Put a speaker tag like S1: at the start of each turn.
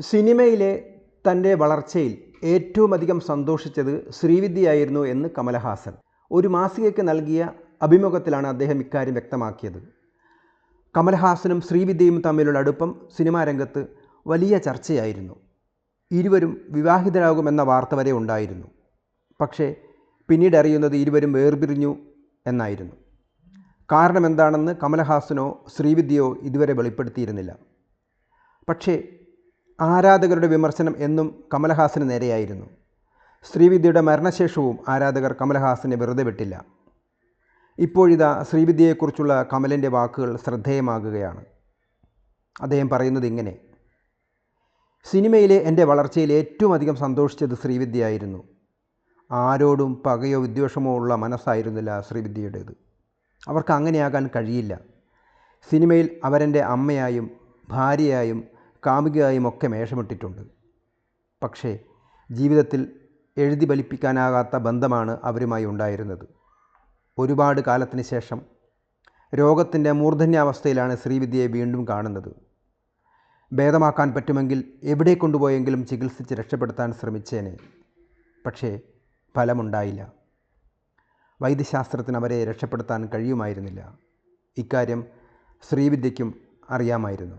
S1: സിനിമയിലെ തന്റെ വളർച്ചയിൽ ഏറ്റവും അധികം സന്തോഷിച്ചത് ശ്രീവിദ്യയായിരുന്നു എന്ന് കമലഹാസൻ. ഒരു മാസികയ്ക്ക് നൽകിയ അഭിമുഖത്തിലാണ് അദ്ദേഹം ഇക്കാര്യം വ്യക്തമാക്കിയത്. കമൽഹാസനും ശ്രീവിദ്യയും തമ്മിലുള്ള അടുപ്പം സിനിമാ രംഗത്ത് വലിയ ചർച്ചയായിരുന്നു. ഇരുവരും വിവാഹിതരാകുമെന്ന വാർത്ത വരെ ഉണ്ടായിരുന്നു. പക്ഷേ പിന്നീട് അറിയുന്നത് ഇരുവരും വേർപിരിഞ്ഞു എന്നായിരുന്നു. കാരണമെന്താണെന്ന് കമലഹാസനോ ശ്രീവിദ്യയോ ഇതുവരെ വെളിപ്പെടുത്തിയിരുന്നില്ല. പക്ഷേ ആരാധകരുടെ വിമർശനം എന്നും കമലഹാസന് നേരെയായിരുന്നു. ശ്രീവിദ്യയുടെ മരണശേഷവും ആരാധകർ കമലഹാസനെ വെറുതെ വിട്ടില്ല. ഇപ്പോഴിതാ ശ്രീവിദ്യയെക്കുറിച്ചുള്ള കമലിന്റെ വാക്കുകൾ ശ്രദ്ധേയമാകുകയാണ്. അദ്ദേഹം പറയുന്നത് ഇങ്ങനെ സിനിമയിലെ എന്റെ വളർച്ചയിൽ ഏറ്റവും അധികം സന്തോഷിച്ചത് ശ്രീവിദ്യയായിരുന്നു. ആരോടും പകയോ വിദ്വേഷമോ ഉള്ള മനസ്സായിരുന്നില്ല ശ്രീവിദ്യയുടേത്. അവർക്ക് അങ്ങനെയാകാൻ കഴിയില്ല. സിനിമയിൽ അവരെന്റെ അമ്മയായും ഭാര്യയായും കാമുകയായും ഒക്കെ മേഷമിട്ടിട്ടുണ്ട്. പക്ഷേ ജീവിതത്തിൽ എഴുതി ഫലിപ്പിക്കാനാകാത്ത ബന്ധമാണ് അവരുമായി ഉണ്ടായിരുന്നത്. ഒരുപാട് കാലത്തിന് ശേഷം രോഗത്തിന്റെ മൂർധന്യാവസ്ഥയിലാണ് ശ്രീവിദ്യയെ വീണ്ടും കാണുന്നത്. ഭേദമാക്കാൻ പറ്റുമെങ്കിൽ എവിടെ കൊണ്ടുപോയെങ്കിലും ചികിത്സിച്ച് രക്ഷപ്പെടുത്താൻ ശ്രമിച്ചേനെ. പക്ഷേ ഫലമുണ്ടായില്ല. വൈദ്യശാസ്ത്രത്തിന് അവരെ രക്ഷപ്പെടുത്താൻ കഴിയുമായിരുന്നില്ല. ഇക്കാര്യം ശ്രീവിദ്യയ്ക്കും അറിയാമായിരുന്നു.